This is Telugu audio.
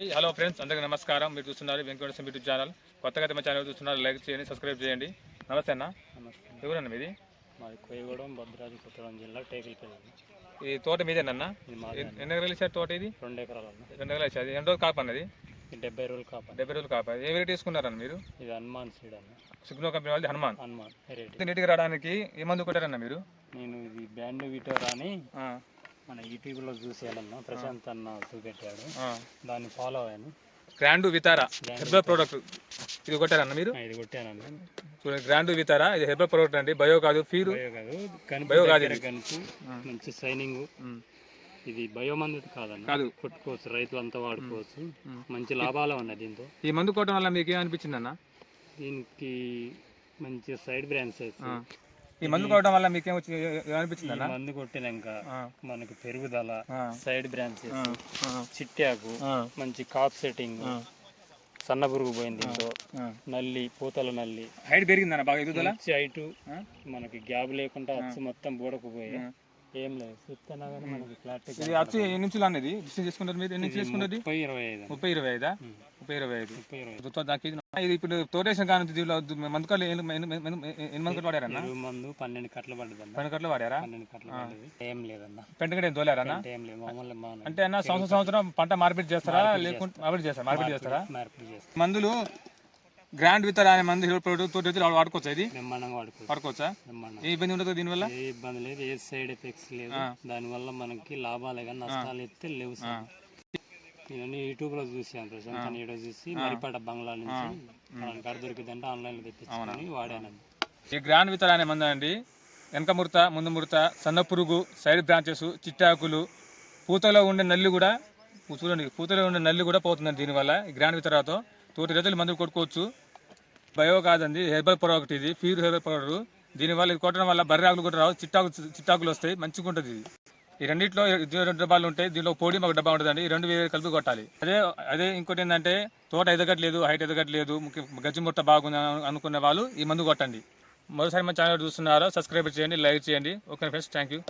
హలో ఫ్రెండ్స్ అందరికీ నమస్కారం. మీరు చూస్తున్నారు వెంకటేశ్వర యూట్యూబ్ ఛానల్. కొత్తగా మా ఛానల్ చూస్తున్నారు లైక్ చేయండి సబ్స్క్రైబ్ చేయండి. నమస్తే అన్న. నమస్తే ఎవరన్నా మీది? మాది కోయగూడెం భద్రాద్రి కొత్తగూడెం జిల్లా టేకులపల్లి ఈ తోట మీదేనన్న ఎన్ని ఎకరాలు ఇచ్చారు తోట ఇది? రెండు ఎకరాలు అన్న. రెండు ఎకరాలు ఇచ్చారు. ఎన్ని రోజులు కాపు అన్నది? డెబ్బై రోజులు కాపాలి డెబ్బై రోజులు కాపా. ఏ వెరైటీ తీసుకున్నారన్న మీరు? ఇది హనుమాన్ సీడ్ అన్న. సిగ్నో కంపెనీ వాళ్ళది హనుమాన్. హనుమాన్ నీటికి రావడానికి ఏ మందు కొట్టారన్న మీరు? నేను ఇది బ్యాండ్ విటోరా అని మన యూట్యూబ్లో చూసేయాలన్న ప్రశాంత్ అన్న చూపెట్టాడు. దాన్ని ఫాలో అయ్యాను. Grand Vitara? Herbal product. ఇది కొట్టారన్న మీరు? ఇది చూడండి గ్రాండ్ వితారా? ఇది హెర్బల్ ప్రోడక్ట్ అండి. బయో కాదు ఫీరు? బయో కాదు ఆ. మంచి సైనింగ్ ఉమ్. ఇది బయో మందు కాదన్న. కాదు. కొట్టుకోవచ్చు రైతులంతా వాడుకోవచ్చు. ఉమ్. మంచి లాభాలు ఉన్నాయి దీంతో. ఈ మందు కొట్టడం వల్ల మీకు ఏమనిపించింది అన్న దీనికి మంచి సైడ్ బ్రాంచెస్. ఈ మందు కొట్టడం వల్ల మీకు ఏమొచ్చి ఏమనిపించింది అన్న మందు కొట్టినాక మనకి పెరుగుదల సైడ్ బ్రాంచెస్ చిట్టాకు మంచి కాప్ సెట్టింగ్ సన్న పురుగు పోయింది దీంతో. నల్లి పూతల నల్లి. హైట్ పెరిగిందన్న బాగా ఎదుగుదల? హైటు? మనకి గ్యాప్ లేకుండా మొత్తం బూడకపోయి ఆ. ఏం లేదు. చెప్తున్నా కానీ మనకి క్లారిటీ ఇది వచ్చి ఎన్ని ఇంచులు అన్నది డిస్టెన్స్ చేసుకున్నారు మీరు? ఎన్ని ఇంచులు చేసుకున్నది ముప్పై ఇరవై ఐదు. అండి. ముప్పై ఇరవై ఐదా? ఉమ్. ముప్పై ఇరవై ఐదు. ముప్పై ఇరవై ఐదు. తో- దానికి ఇది ఇది ఇప్పుడు తోటేషన్ కానీ దీనిలో మందు కళ్ళు ఎన్ని ఎన్ని- ఎన్ని- ఎన్ని మంది కట్లు వాడారన్న? ఎరువు మందు పన్నెండు కట్టలు పడ్డదన్న. పన్నెండు కట్లు వాడారా? పన్నెండు కట్టలు పడ్డది. ఏం లేదన్న. పెంటగడ తోలారన్న అంటే ఏం లేదు. మామూలు మన అంటే అన్న సంవత్సరం సంవత్సరం పంట మార్పిడి చేస్తారా? లేకుంటే మార్పిడి చేస్తారా? మార్పిడి చేస్తారా మార్పిడి చేస్తాం. మందులు గ్రాండ్ వితర్ అనే మందు తోటి అయితే వాడుకోవచ్చా ఇది? బ్రహ్మాండంగా వాడుకోవచ్చు. వాడుకోవచ్చా? ఏ ఇబ్బంది ఉండదు దీనివల్ల? ఏ ఇబ్బంది లేదు ఏ సైడ్ ఎఫెక్ట్స్ లేదు దానివల్ల మనకి లాభాలే కానీ నష్టాలు అయితే లేవు సార్. నేను యూట్యూబ్లో చూసాను ప్రశాంత్ అని వీడియో చూసి మరిపాట బంగ్లా నుంచి మనకి కాడ దొరికిందంటే ఆన్లైన్లో తెప్పించుకొని వాడానండి ఈ గ్రాండ్ వితర్ అనే మందు అండి. వెనక ముడత ముందు ముడత సన్న పురుగు సైడ్ బ్రాంచెస్ చిట్టాకులు పూతలో ఉండే నల్లి కూడా చూడండి పూతలో ఉండే నల్లి కూడా పోతుందండి దీనివల్ల ఈ గ్రాండ్ వితరాతో తోటి రైతులు మందులు కొట్టుకోవచ్చు. బయో కాదండి హెర్బల్ ప్రోడక్ట్ ఇది ప్యూర్ హెర్బల్ ప్రోడక్ట్ దీనివల్ల ఇది కొట్టడం వల్ల బర్రె ఆకులు కూడా రావు చిట్టాకు చిట్టాకులు వస్తాయి మంచిగా ఉంటుంది ఇది. ఈ రెండిట్లో రెండు డబ్బాలు ఉంటాయి దీనిలో పొడి ఒక డబ్బా ఉంటుందండి ఈ రెండు వేరే కలిపి కొట్టాలి. అదే అదే ఇంకోటి ఏంటంటే తోట ఎదగట్లేదు హైట్ ఎదగట్లేదు గజ్జి ముట్ట బాగుంది అనుకునే వాళ్ళు ఈ మందు కొట్టండి. మరోసారి మా ఛానల్ చూస్తున్నారో సబ్స్క్రైబ్ చేయండి లైక్ చేయండి. Okay friends thank you.